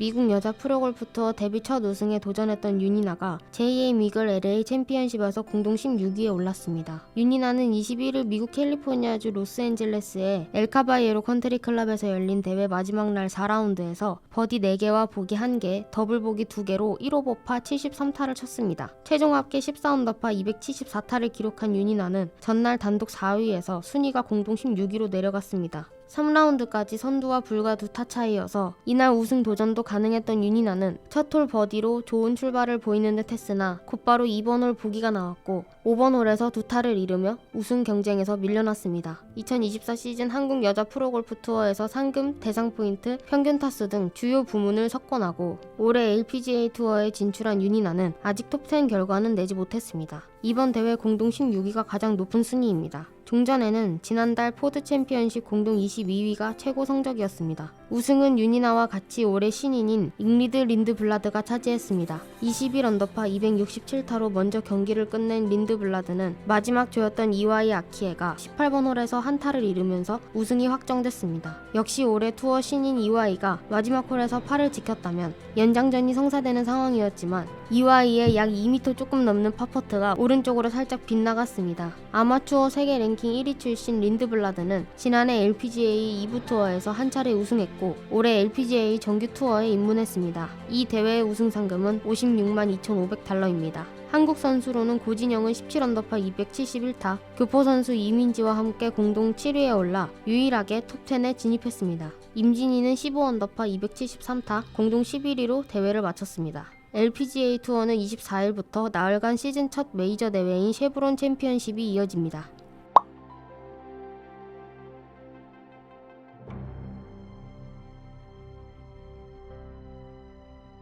미국 여자 프로골프 투어 데뷔 첫 우승에 도전했던 윤이나가 제2의 미글 LA 챔피언십에서 공동 16위에 올랐습니다. 윤이나는 21일 미국 캘리포니아주 로스앤젤레스의 엘카바이에로 컨트리 클럽에서 열린 대회 마지막 날 4라운드에서 버디 4개와 보기 1개, 더블 보기 2개로 1오버파 73타를 쳤습니다. 최종 합계 14언더파 274타를 기록한 윤이나는 전날 단독 4위에서 순위가 공동 16위로 내려갔습니다. 3라운드까지 선두와 불과 두 타 차이여서 이날 우승 도전도 가능했던 윤이나는 첫 홀 버디로 좋은 출발을 보이는 듯 했으나 곧바로 2번 홀 보기가 나왔고 5번 홀에서 두 타를 잃으며 우승 경쟁에서 밀려났습니다. 2024 시즌 한국 여자 프로골프 투어에서 상금, 대상 포인트, 평균 타수 등 주요 부문을 석권하고 올해 LPGA 투어에 진출한 윤이나는 아직 톱10 결과는 내지 못했습니다. 이번 대회 공동 16위가 가장 높은 순위입니다. 종전에는 지난달 포드 챔피언십 공동 22위가 최고 성적이었습니다. 우승은 윤이나와 같이 올해 신인인 잉리드 린드 블라드가 차지했습니다. 21 언더파 267타로 먼저 경기를 끝낸 린드 블라드는 마지막 조였던 이와이 아키에가 18번 홀에서 한 타를 잃으면서 우승이 확정됐습니다. 역시 올해 투어 신인 이와이가 마지막 홀에서 팔을 지켰다면 연장전이 성사되는 상황이었지만 이와이의 약 2m 조금 넘는 파퍼트가 오른쪽으로 살짝 빗나갔습니다. 아마추어 세계 랭킹 1위 출신 린드 블라드는 지난해 LPGA 2부 투어에서 한 차례 우승했고 올해 LPGA 정규 투어에 입문했습니다. 이 대회의 우승 상금은 56만 2,500달러입니다. 한국 선수로는 고진영은 17언더파 271타, 교포 선수 이민지와 함께 공동 7위에 올라 유일하게 톱10에 진입했습니다. 임진희는 15언더파 273타, 공동 11위로 대회를 마쳤습니다. LPGA 투어는 24일부터 나흘간 시즌 첫 메이저 대회인 쉐브론 챔피언십이 이어집니다.